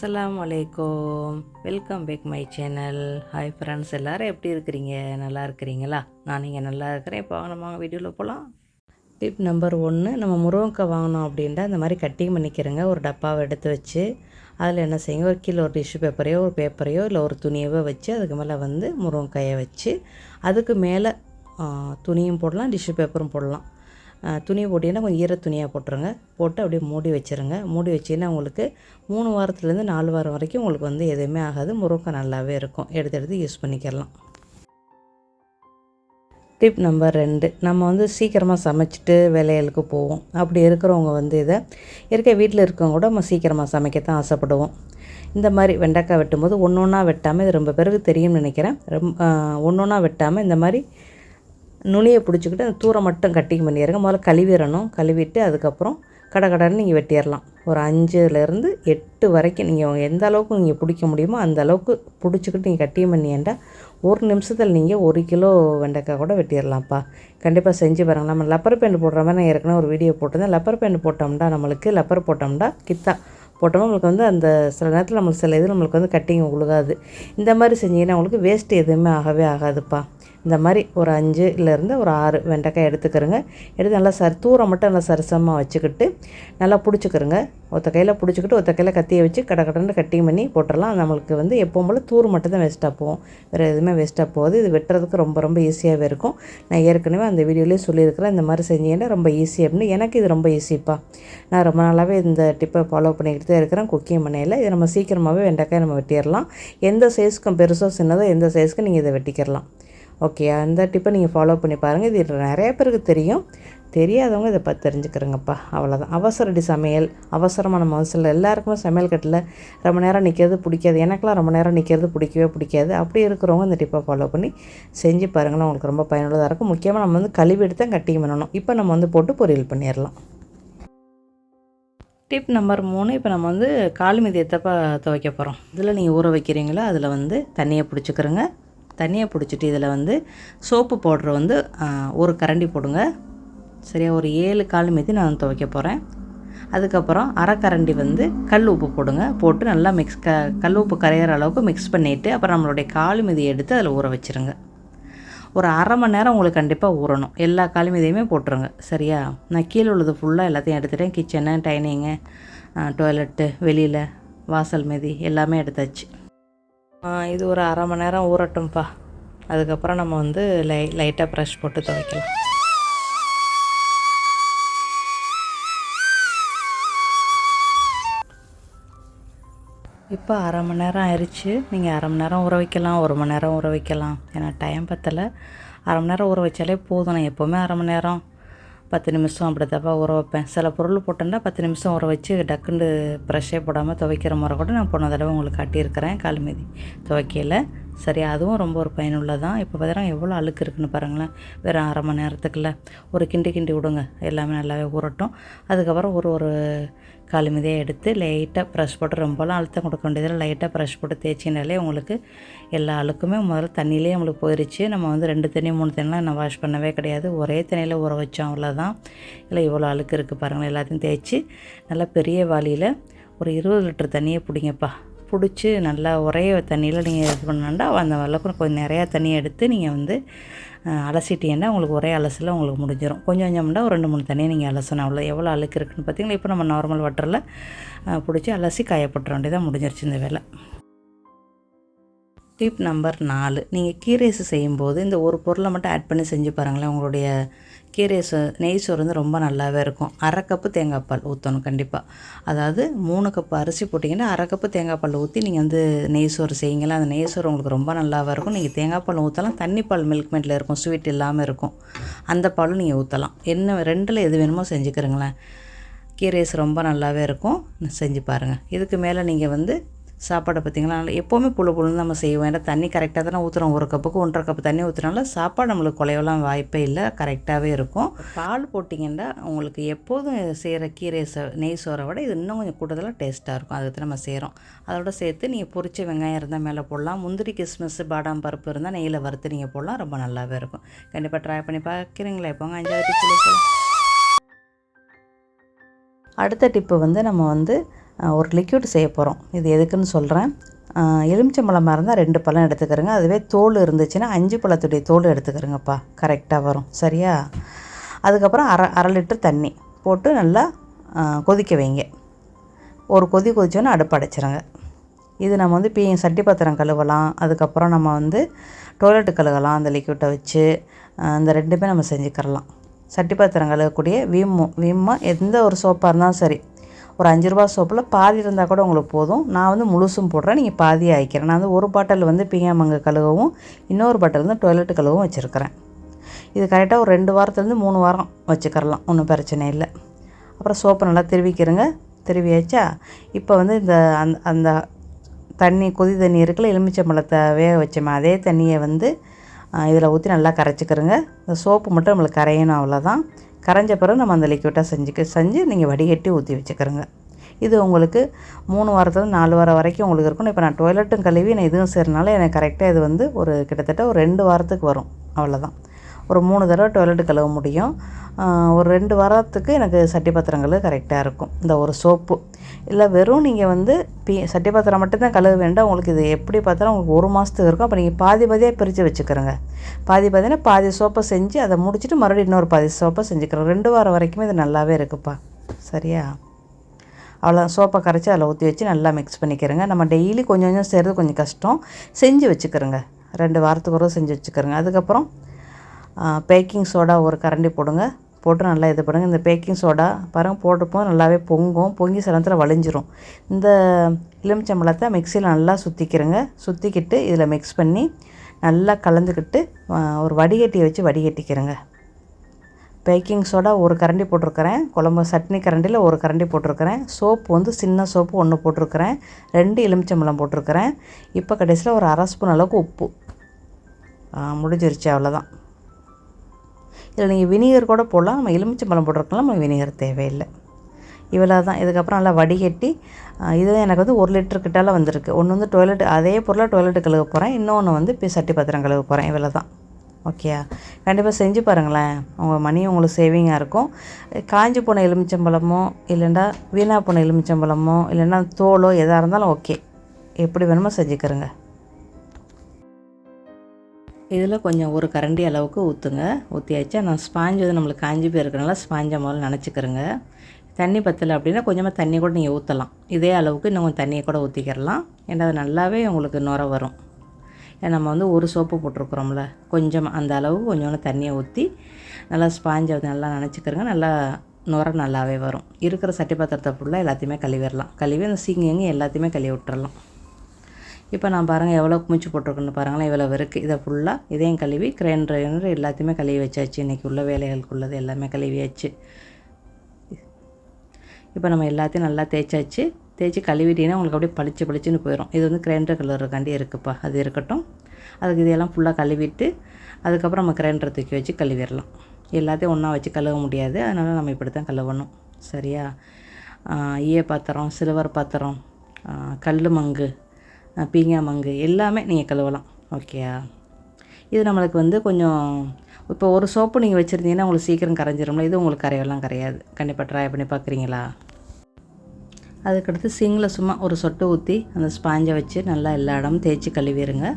அஸ்ஸலாமு அலைக்கும். Welcome back my channel hi friends எல்லோரும் எப்படி இருக்கிறீங்க? நல்லா இருக்கிறீங்களா? நான் நீங்கள் நல்லா இருக்கிறேன். இப்போ வாங்க நம்ம வீடியோவில் போகலாம் டிப் நம்பர் ஒன்று நம்ம முருங்கக்காய் வாங்கினோம் அப்படின்ட்டு அந்த மாதிரி கட்டிங் பண்ணிக்கிறேங்க. ஒரு டப்பாவை எடுத்து வச்சு அதில் என்ன செய்யுங்க? ஒரு கீழே ஒரு டிஷ்யூ பேப்பரையோ ஒரு பேப்பரையோ இல்லை ஒரு துணியவோ வச்சு அதுக்கு மேலே வந்து முருங்கைக்காயை வச்சு அதுக்கு மேலே துணியும் போடலாம் டிஷ்யூ பேப்பரும் போடலாம். துணி போட்டிங்கன்னா கொஞ்சம் ஈர துணியாக போட்டுருங்க. போட்டு அப்படியே மூடி வச்சுருங்க. மூடி வச்சிங்கன்னா உங்களுக்கு மூணு வாரத்துலேருந்து நாலு வாரம் வரைக்கும் உங்களுக்கு வந்து எதுவுமே ஆகாது. முருங்கை நல்லாவே இருக்கும். எடுத்து எடுத்து யூஸ் பண்ணிக்கலாம். டிப் நம்பர் ரெண்டு. நம்ம வந்து சீக்கிரமாக சமைச்சிட்டு வேலைகளுக்கு போவோம். அப்படி இருக்கிறவங்க வந்து இதை இருக்க வீட்டில் இருக்கவங்க கூட நம்ம சீக்கிரமாக சமைக்கத்தான் ஆசைப்படுவோம். இந்த மாதிரி வெண்டைக்காய் வெட்டும்போது ஒன்று ஒன்றா வெட்டாமல் இது ரொம்ப பேருக்கு தெரியும்னு நினைக்கிறேன். ரொம்ப ஒன்று ஒன்றா வெட்டாமல் இந்த மாதிரி நுனியை பிடிச்சிக்கிட்டு அந்த தூரம் மட்டும் கட்டிங் பண்ணிடுங்க. முதல்ல கழுவிடணும். கழுவிட்டு அதுக்கப்புறம் கடை கடைன்னு நீங்கள் வெட்டிடலாம். ஒரு அஞ்சுலேருந்து எட்டு வரைக்கும் நீங்கள் எந்த அளவுக்கு நீங்கள் பிடிக்க முடியுமோ அந்த அளவுக்கு பிடிச்சிக்கிட்டு நீங்கள் கட்டிங் பண்ணியேண்டா ஒரு நிமிஷத்தில் நீங்கள் ஒரு கிலோ வெண்டைக்காய் கூட வெட்டிடலாம்ப்பா. கண்டிப்பாக செஞ்சு பாருங்கள் நம்ம லப்பர் பேண்ட் போடுற மாதிரி நான் ஏற்கனவே ஒரு வீடியோ போட்டிருந்தேன். லப்பர் பேண்ட் போட்டோம்னா நம்மளுக்கு. லப்பர் போட்டோம்னா கித்தா. போட்டோம்னா நம்மளுக்கு வந்து அந்த சில நேரத்தில் நம்மளுக்கு சில இது நம்மளுக்கு வந்து கட்டிங் உழுகாது. இந்த மாதிரி செஞ்சீங்கன்னா உங்களுக்கு வேஸ்ட் எதுவுமே ஆகவே ஆகாதுப்பா. இந்த மாதிரி ஒரு அஞ்சுலேருந்து ஒரு ஆறு வெண்டைக்காய் எடுத்துக்கிறோங்க. எடுத்து நல்லா சரி தூரம் மட்டும் நல்லா சரிசமாக வச்சுக்கிட்டு நல்லா பிடிச்சிக்கிறோங்க. ஒத்த கையில் பிடிச்சிக்கிட்டு ஒத்த கையில் கத்தியை வச்சு கடை கடன்னு கட்டிங் பண்ணி போட்டுடலாம். நம்மளுக்கு வந்து எப்போவும் போல் தூர் மட்டும் தான் வேஸ்ட்டாக போகும். வேறு எதுவுமே வேஸ்ட்டாக போகுது. இது வெட்டுறதுக்கு ரொம்ப ரொம்ப ஈஸியாகவே இருக்கும். நான் ஏற்கனவே அந்த வீடியோலேயே சொல்லியிருக்கிறேன். இந்த மாதிரி செஞ்சீங்கன்னா ரொம்ப ஈஸி அப்படின்னு எனக்கு இது ரொம்ப ஈஸிப்பா நான் ரொம்ப நாளாகவே இந்த டிப்பை ஃபாலோ பண்ணிக்கிட்டு தான் இருக்கிறேன். குக்கிங் பண்ணையில் இது நம்ம சீக்கிரமாகவே வெண்டைக்காய் நம்ம வெட்டிடலாம். எந்த சைஸ்க்கும் பெருசோ சின்னதோ எந்த சைஸ்க்கு நீங்கள் இதை வெட்டிக்கிறலாம். ஓகே அந்த டிப்பை நீங்கள் ஃபாலோ பண்ணி பாருங்கள் இது நிறைய பேருக்கு தெரியும். தெரியாதவங்க இதை பார்த்து தெரிஞ்சுக்கிறேங்கப்பா. அவ்வளோதான் அவசரடி சமையல் அவசரமான மனசில் எல்லாருக்குமே சமையல் கட்டில் ரொம்ப நேரம் நிற்கிறது பிடிக்காது. எனக்கெலாம் ரொம்ப நேரம் நிற்கிறது பிடிக்கவே பிடிக்காது. அப்படி இருக்கிறவங்க இந்த டிப்பை ஃபாலோ பண்ணி செஞ்சு பாருங்களேன். உங்களுக்கு ரொம்ப பயனுள்ளதாக இருக்கும். முக்கியமாக நம்ம வந்து கழுவி எடுத்து தான் கட்டிங் பண்ணணும். இப்போ நம்ம வந்து போட்டு பொரியல் பண்ணிடலாம். டிப் நம்பர் மூணு இப்போ நம்ம வந்து கால் எத்தப்பா துவைக்க போகிறோம் இதில் நீங்கள் ஊற வைக்கிறீங்களோ அதில் வந்து தண்ணியை பிடிச்சிக்கிறோங்க. தண்ணியை பிடிச்சிட்டு இதில் வந்து சோப்பு பவுட்ரு வந்து ஒரு கரண்டி போடுங்க. சரியா ஒரு ஏழு கால் மீதி நான் துவைக்க போகிறேன் அதுக்கப்புறம் அரை கரண்டி வந்து கல் உப்பு போடுங்க. போட்டு நல்லா மிக்ஸ் க கல் உப்பு கரையிற அளவுக்கு மிக்ஸ் பண்ணிவிட்டு அப்புறம் நம்மளுடைய கால் மிதியை எடுத்து அதில் ஊற வச்சுருங்க. ஒரு அரை மணி நேரம் உங்களுக்கு கண்டிப்பாக ஊறணும். எல்லா காலும் இதையுமே போட்டுருங்க. சரியா? நான் கீழே உள்ளது ஃபுல்லாக எல்லாத்தையும் எடுத்துட்டேன். கிச்சனு டைனிங்கு டாய்லெட்டு வெளியில் வாசல் மீதி எல்லாமே எடுத்தாச்சு. இது ஒரு அரை மணி நேரம் ஊறட்டும்ப்பா அதுக்கப்புறம் நம்ம வந்து லை லைட்டாக ப்ரஷ் போட்டு துவைக்கலாம். இப்போ அரை மணி நேரம் ஆயிடுச்சு நீங்கள் அரை மணி நேரம் ஊற வைக்கலாம் ஒரு மணி நேரம் ஊற வைக்கலாம். ஏன்னா டைம் பத்தலை. அரை மணி நேரம் ஊற வச்சாலே போதும். நான் எப்போவுமே அரை மணி நேரம் பத்து நிமிஷம் அப்படி தப்பா ஊற வைப்பேன். சில பொருள் போட்டேன்னா பத்து நிமிஷம் ஊற வச்சு டக்குன்னு ப்ரெஷ்ஷே போடாமல் துவைக்கிற முறை கூட நான் போன தடவை உங்களுக்கு காட்டியிருக்கிறேன். கால் மீதி துவைக்கையில் சரி அதுவும் ரொம்ப ஒரு பயனுள்ளதான் இப்போ பார்த்தீங்கன்னா எவ்வளோ அழுக்கு இருக்குன்னு பாருங்களேன். வெறும் அரை மணி நேரத்துக்குள்ள. ஒரு கிண்டி கிண்டி விடுங்க. எல்லாமே நல்லாவே ஊறட்டும். அதுக்கப்புறம் ஒரு ஒரு காலு மிதியை எடுத்து லைட்டாக ப்ரெஷ் போட்டு ரொம்பலாம் அழுத்தம் கொடுக்க வேண்டியதில் லைட்டாக ப்ரெஷ் போட்டு தேய்ச்சினாலே உங்களுக்கு எல்லா அழுக்குமே முதல்ல தண்ணியிலே நம்மளுக்கு போயிடுச்சு நம்ம வந்து ரெண்டு தண்ணி மூணு தண்ணிலாம் நான் வாஷ் பண்ணவே கிடையாது. ஒரே தண்ணியில் ஊற வச்சோம் அவ்வளோதான் இல்லை இவ்வளோ அழுக்கு இருக்குது பாருங்கள் எல்லாத்தையும் தேய்ச்சி நல்லா பெரிய வாளியில் ஒரு இருபது லிட்டர் தண்ணியை பிடிங்கப்பா. பிடிச்சி நல்லா ஒரே தண்ணியில் நீங்கள் இது பண்ணாண்டா அந்த அளவுக்கு கொஞ்சம் நிறையா தண்ணியை எடுத்து நீங்கள் வந்து அலசிட்டீங்கன்னா உங்களுக்கு ஒரே அலசில் உங்களுக்கு முடிஞ்சிடும் கொஞ்சம் கொஞ்சம்னா ஒரு ரெண்டு மூணு தண்ணியை நீங்கள் அலசணும். அவ்வளோ எவ்வளோ அழுக்கு இருக்குன்னு பார்த்தீங்களா இப்போ நம்ம நார்மல் வாட்டரில் பிடிச்சி அலசி காயப்பட்டுற வேண்டியதாக முடிஞ்சிருச்சு இந்த வேலை. டிப் நம்பர் நாலு. நீங்கள் கீரைஸ் செய்யும்போது இந்த ஒரு பொருளை மட்டும் ஆட் பண்ணி செஞ்சு பாருங்களேன். உங்களுடைய கீரை சோ நெய் சோறு வந்து ரொம்ப நல்லாவே இருக்கும். அரை கப்பு தேங்காய் பால் ஊற்றணும் கண்டிப்பாக அதாவது மூணு கப்பு அரிசி போட்டிங்கன்னா அரை கப்பு தேங்காய் பால் ஊற்றி நீங்கள் வந்து நெய் சோறு செய்யுங்களா அந்த நெய் சோறு உங்களுக்கு ரொம்ப நல்லாவே இருக்கும். நீங்கள் தேங்காய் பால் ஊற்றலாம் தண்ணி பால் மில்க் மேட்டில் இருக்கும். ஸ்வீட் இல்லாமல் இருக்கும். அந்த பாலும் நீங்கள் ஊற்றலாம் என்ன ரெண்டில் எது வேணுமோ செஞ்சுக்கிறங்களேன். கீரைஸ் ரொம்ப நல்லாவே இருக்கும். செஞ்சு பாருங்கள் இதுக்கு மேலே நீங்கள் வந்து சாப்பாடை பார்த்தீங்களா? நல்லா எப்போவுமே புழு புழுன்னு நம்ம செய்வோம். ஏன்னா தண்ணி கரெக்டாக தானே ஊற்றுறோம் ஒரு கப்புக்கு ஒன்றரை கப்பு தண்ணி ஊற்றுனால சாப்பாடு நம்மளுக்கு குலையெல்லாம் வாய்ப்பே இல்லை. கரெக்டாகவே இருக்கும். பால் போட்டிங்கன்னா உங்களுக்கு எப்போதும் செய்கிற கீரை சோ நெய் சோறை விட இது இன்னும் கொஞ்சம் கூடுதலாக டேஸ்ட்டாக இருக்கும். அதுக்கு நம்ம செய்கிறோம் அதோட சேர்த்து நீங்கள் பொரிச்ச வெங்காயம் இருந்தால் மேலே போடலாம். முந்திரி கிஸ்மிஸ் பாதாம் பருப்பு இருந்தால் நெய்யில் வறுத்து நீங்கள் போடலாம். ரொம்ப நல்லாவே இருக்கும். கண்டிப்பாக ட்ரை பண்ணி பார்க்குறீங்களா இப்போ அஞ்சாவது டிப்பு அடுத்த டிப்பு வந்து நம்ம வந்து ஒரு லிக்யூட் செய்ய போகிறோம் இது எதுக்குன்னு சொல்கிறேன் எலுமிச்சம்பழமாக இருந்தால் ரெண்டு பழம் எடுத்துக்கிறேங்க. அதுவே தோல் இருந்துச்சுன்னா அஞ்சு பழத்துடைய தோல் எடுத்துக்கிறேங்கப்பா. கரெக்டாக வரும். சரியா? அதுக்கப்புறம் அரை அரை லிட்டர் தண்ணி போட்டு நல்லா கொதிக்க வைங்க. ஒரு கொதி கொதிச்சோன்னே அடுப்பு அடைச்சிருங்க. இது நம்ம வந்து பீ சட்டி பாத்திரம் கழுவலாம். அதுக்கப்புறம் நம்ம வந்து டோய்லெட்டு கழுவலாம். அந்த லிக்யூட்டை வச்சு அந்த இந்த ரெண்டுமே நம்ம செஞ்சுக்கிறலாம். சட்டி பாத்திரம் கழுவக்கூடிய விம்மு விம்மா எந்த ஒரு சோப்பாக இருந்தாலும் சரி. ஒரு அஞ்சு ரூபா சோப்பில் பாதி இருந்தால் கூட உங்களுக்கு போதும். நான் வந்து முழுசும் போடுறேன். நீங்கள் பாதியாக ஆயிக்கிறேன் நான் வந்து ஒரு பாட்டில் வந்து பிங்காமங்க கழுகவும் இன்னொரு பாட்டில் வந்து டொய்லெட்டு கழுவும் வச்சுருக்கிறேன். இது கரெக்டாக ஒரு ரெண்டு வாரத்துலேருந்து மூணு வாரம் வச்சுக்கிறலாம். ஒன்றும் பிரச்சனை இல்லை. அப்புறம் சோப்பை நல்லா திருவிக்கிறங்க. திருவியாச்சா? இப்போ வந்து இந்த அந்த அந்த தண்ணி கொதி தண்ணி இருக்குல்ல எலுமிச்சம்பழத்தை வேக வச்சோமே அதே தண்ணியை வந்து இதில் ஊற்றி நல்லா கரைச்சிக்கிறோங்க. இந்த சோப்பு மட்டும் நம்மளுக்கு கரையணும் அவ்வளோதான் கரைஞ்ச பிறகு நம்ம அந்த லிக்விட்டாக செஞ்சுக்க செஞ்சு நீங்கள் வடிகட்டி ஊற்றி வச்சுக்கிறோங்க. இது உங்களுக்கு மூணு வாரத்துலேருந்து நாலு வாரம் வரைக்கும் உங்களுக்கு இருக்கணும். இப்போ நான் டொய்லெட்டும் கழுவி நான் இதுவும் செய்கிறனால எனக்கு கரெக்டாக இது வந்து ஒரு கிட்டத்தட்ட ஒரு ரெண்டு வாரத்துக்கு வரும். அவ்வளோதான் ஒரு மூணு தடவை டொய்லெட்டு கழுவ முடியும். ஒரு ரெண்டு வாரத்துக்கு எனக்கு சட்டி பாத்திரங்கள் கரெக்டாக இருக்கும். இந்த ஒரு சோப்பு. இல்லை வெறும் நீங்கள் வந்து பி சட்டி பாத்திரம் மட்டும்தான் கழுவ வேண்டாம். உங்களுக்கு இது எப்படி பார்த்தாலும் உங்களுக்கு ஒரு மாதத்துக்கு இருக்கும். அப்போ நீங்கள் பாதி பாதியாக பிரித்து வச்சுக்கிறோங்க. பாதி பாதினா பாதி சோப்பை செஞ்சு அதை முடிச்சுட்டு மறுபடியும் இன்னொரு பாதி சோப்பை செஞ்சுக்கிறோம் ரெண்டு வாரம் வரைக்குமே இது நல்லாவே இருக்குப்பா. சரியா? அவ்வளோ சோப்பை கரைச்சி அதில் ஊற்றி வச்சு நல்லா மிக்ஸ் பண்ணிக்கிறேங்க. நம்ம டெய்லி கொஞ்சம் கொஞ்சம் செய்கிறது கொஞ்சம் கஷ்டம். செஞ்சு வச்சுக்கிறோங்க. ரெண்டு வாரத்துக்கு ஒரு செஞ்சு வச்சுக்கிறோங்க. அதுக்கப்புறம் பேக்கிங் சோடா ஒரு கரண்டி போடுங்க. போட்டு நல்லா இது பண்ணுங்கள் இந்த பேக்கிங் சோடா பாருங்க போட்டிருப்போம் நல்லாவே பொங்கும். பொங்கி சில நேரத்தில் வழிஞ்சிரும். இந்த எலுமிச்சம்பழத்தை மிக்சியில் நல்லா சுற்றிக்கிறேங்க சுற்றிக்கிட்டு இதில் மிக்ஸ் பண்ணி நல்லா கலந்துக்கிட்டு ஒரு வடிகட்டியை வச்சு வடிகட்டிக்கிறேங்க. பேக்கிங் சோடா ஒரு கரண்டி போட்டிருக்கிறேன். குழம்பு சட்னி கரண்டியில் ஒரு கரண்டி போட்டிருக்கிறேன். சோப்பு வந்து சின்ன சோப்பு ஒன்று போட்டிருக்கிறேன். ரெண்டு எலுமிச்சம்பழம் போட்டிருக்கிறேன். இப்போ கடைசியில் ஒரு அரை ஸ்பூன் அளவுக்கு உப்பு. முடிஞ்சிருச்சு அவ்வளோதான் இதில் நீங்கள் வினிகர் கூட போடலாம். நம்ம எலுமிச்சம்பழம் போட்டிருக்கலாம் நம்ம வினிகர் தேவையில்லை. இவ்வளோ தான். இதுக்கப்புறம் நல்லா வடிகட்டி ஆ, இது எனக்கு வந்து ஒரு லிட்டர் கிட்டால வந்திருக்கு. ஒன்று வந்து டொய்லெட் அதே பொருளாக டொய்லெட்டு கழுவ போகிறேன் இன்னொன்று வந்து இப்போ சட்டி பாத்திரம் கழுவ போகிறேன் இவ்வளோ தான். ஓகேயா கண்டிப்பாக செஞ்சு பாருங்களேன். உங்கள் மணி உங்களுக்கு சேவிங்காக இருக்கும். காஞ்சி போன எலுமிச்சம்பழமோ இல்லைன்னா வீணாக போன எலுமிச்சம்பழமோ இல்லைன்னா தோலோ எதாக இருந்தாலும் ஓகே எப்படி வேணுமோ செஞ்சுக்கிறேங்க. இதில் கொஞ்சம் ஒரு கரண்டி அளவுக்கு ஊற்றுங்க. ஊற்றியாச்சா நான் ஸ்பாஞ்சு வந்து நம்மளுக்கு காஞ்சி போயிருக்கனால ஸ்பாஞ்சை முதல்ல நினச்சிக்கிறோங்க. தண்ணி பற்றலை அப்படின்னா கொஞ்சமாக தண்ணி கூட நீங்கள் ஊற்றலாம் இதே அளவுக்கு இன்னும் கொஞ்சம் தண்ணியை கூட ஊற்றிக்கிறலாம் ஏன்னா அது நல்லாவே உங்களுக்கு நுர வரும். ஏன்னா நம்ம வந்து ஒரு சோப்பு போட்டிருக்குறோம்ல. கொஞ்சம் அந்த அளவுக்கு கொஞ்சோண்டு தண்ணியை ஊற்றி நல்லா ஸ்பாஞ்சை வந்து நல்லா நினச்சிக்கிறோங்க. நல்லா நுர நல்லாவே வரும். இருக்கிற சட்டி பாத்திரத்தை ஃபுல்லாக எல்லாத்தையுமே கழுவிடலாம். கழுவி அந்த சீங்கங்க எல்லாத்தையுமே கழுவி விட்டுறலாம். இப்போ நான் பாருங்கள் எவ்வளோ மூச்சு போட்டிருக்குன்னு பாருங்களேன். இவ்வளோ இருக்குது இதை ஃபுல்லாக இதையும் கழுவி கிரைண்டர் எல்லாத்தையுமே கழுவி வச்சாச்சு. இன்றைக்கி உள்ள வேலைகளுக்குள்ளது எல்லாமே கழுவியாச்சு. இப்போ நம்ம எல்லாத்தையும் நல்லா தேய்ச்சாச்சு. தேய்ச்சி கழுவிட்டீங்கன்னா உங்களுக்கு அப்படியே பளிச்சு பளிச்சுன்னு போயிடும் இது வந்து கிரைண்டர் கலருக்காண்டி இருக்குப்பா. அது இருக்கட்டும். அதுக்கு இதையெல்லாம் ஃபுல்லாக கழுவிட்டு அதுக்கப்புறம் நம்ம கிரைண்டரை தூக்கி வச்சு கழுவிடலாம். எல்லாத்தையும் ஒன்றா வச்சு கழுவ முடியாது. அதனால் நம்ம இப்படி தான் கழுவணும். சரியா? ஈய பாத்திரம் சில்வர் பாத்திரம் கல் மங்கு பீங்கா மங்கு எல்லாமே நீங்கள் கழுவலாம். ஓகேயா இது நம்மளுக்கு வந்து கொஞ்சம் இப்போ ஒரு சோப்பு நீங்கள் வச்சுருந்தீங்கன்னா உங்களுக்கு சீக்கிரம் கரைஞ்சிரும்ல இது உங்களுக்கு கரையெல்லாம் கரையாது. கண்டிப்பாக ட்ரை பண்ணி பார்க்குறீங்களா அதுக்கடுத்து சிங்கில் சும்மா ஒரு சொட்டு ஊற்றி அந்த ஸ்பாஞ்சை வச்சு நல்லா எல்லா இடமும் தேய்ச்சி கழுவிடுங்க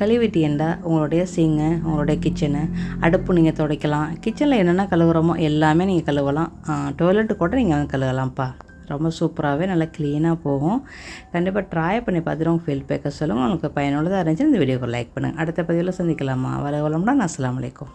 கழுவிட்டீண்டா உங்களுடைய சிங்கு உங்களுடைய கிச்சனு அடுப்பு நீங்கள் துடைக்கலாம். கிச்சனில் என்னென்ன கழுவுறோமோ எல்லாமே நீங்கள் கழுவலாம். டாய்லெட்டு கூட நீங்கள் வந்து கழுவலாம்ப்பா. ரொம்ப சூப்பராகவே நல்லா க்ளீனாக போகும். கண்டிப்பாக ட்ரை பண்ணி பார்த்துட்டு உங்கள் ஃபீல்பேக்கை சொல்லுங்கள் உங்களுக்கு பயனுள்ளதாக இருந்துச்சு இந்த வீடியோக்கு லைக் பண்ணுங்கள் அடுத்த பதிவில் சந்திக்கலாமா? வர நான் சலாமலையே அலைக்கும்.